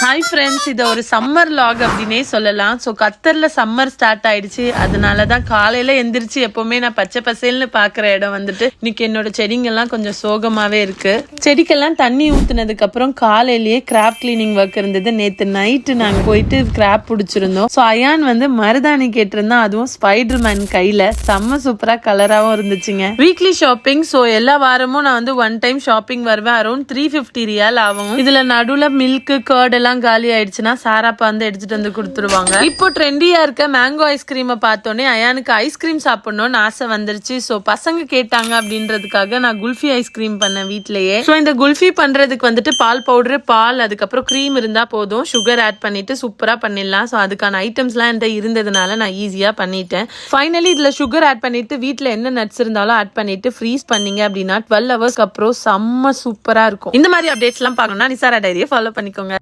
Hi friends இதை ஒரு summer lock அப்படின்னே சொல்லலாம். ஸோ கத்தரில் சம்மர் ஸ்டார்ட் ஆயிடுச்சு. அதனால தான் காலையில் எந்திரிச்சு எப்போவுமே நான் பச்சை பசேல்னு பார்க்குற இடம் வந்துட்டு இன்னைக்கு என்னோட செடிங்கெல்லாம் கொஞ்சம் சோகமாகவே இருக்கு. செடிக்கெல்லாம் தண்ணி ஊற்றுனதுக்கு அப்புறம் காலையிலேயே கிராப் கிளீனிங் ஒர்க் இருந்தது. நேற்று நைட்டு நாங்கள் போயிட்டு கிராப் பிடிச்சிருந்தோம். ஸோ அயான் வந்து மருதாணி கேட்டிருந்தா அதுவும் ஸ்பைடர் மேன் கையில். செம்ம சூப்பராக கலராகவும் இருந்துச்சுங்க. வீக்லி ஷாப்பிங் ஸோ எல்லா வாரமும் நான் வந்து ஒன் டைம் ஷாப்பிங் வருவேன். அரௌண்ட் த்ரீ ஃபிஃப்டி ரியால் ஆகும் இதில் நடுவில் மில்க்கு கர்ட் எல்லாம் காலி ஆயிடுச்சுன்னா சாராப்பா வந்து எடுத்துட்டு வந்து கொடுத்துருவாங்க. இப்போ ட்ரெண்டியா இருக்க மேங்கோ ஐஸ்கிரீமை பார்த்தோன்னே அயானுக்கு ஐஸ்கிரீம் சாப்பிடணும்னு ஆசை வந்துருச்சு. ஸோ பசங்க கேட்டாங்க அப்படின்றதுக்காக நான் குல்ஃபி ஐஸ்கிரீம் பண்ணேன் வீட்லயே. ஸோ இந்த குல்ஃபி பண்றதுக்கு வந்துட்டு பால் பவுடர் பால் அதுக்கப்புறம் க்ரீம் இருந்தா போதும். சுகர் ஆட் பண்ணிட்டு சூப்பரா பண்ணிடலாம். ஸோ அதுக்கான ஐட்டம்ஸ்லாம் என்கிட்ட இருந்ததுனால நான் ஈஸியா பண்ணிட்டேன். ஃபைனலி இதுல சுகர் ஆட் பண்ணிட்டு வீட்டில் என்ன நட்ஸ் இருந்தாலும் ஆட் பண்ணிட்டு ஃப்ரீஸ் பண்ணீங்க அப்படின்னா டுவெல் ஹவர்ஸ்க்கு அப்புறம் செம்ம சூப்பரா இருக்கும். இந்த மாதிரி அப்டேட்ஸ் எல்லாம் பார்க்கணும்னா நிசாரா டைரியை ஃபாலோ பண்ணிக்கோங்க.